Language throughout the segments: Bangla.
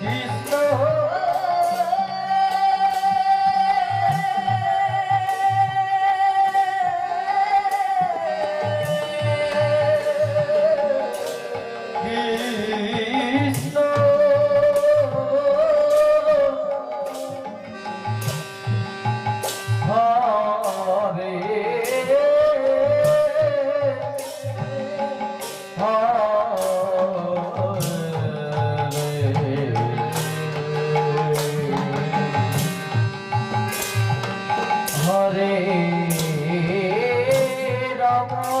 কৃষ্ণ হরে রাম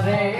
হরে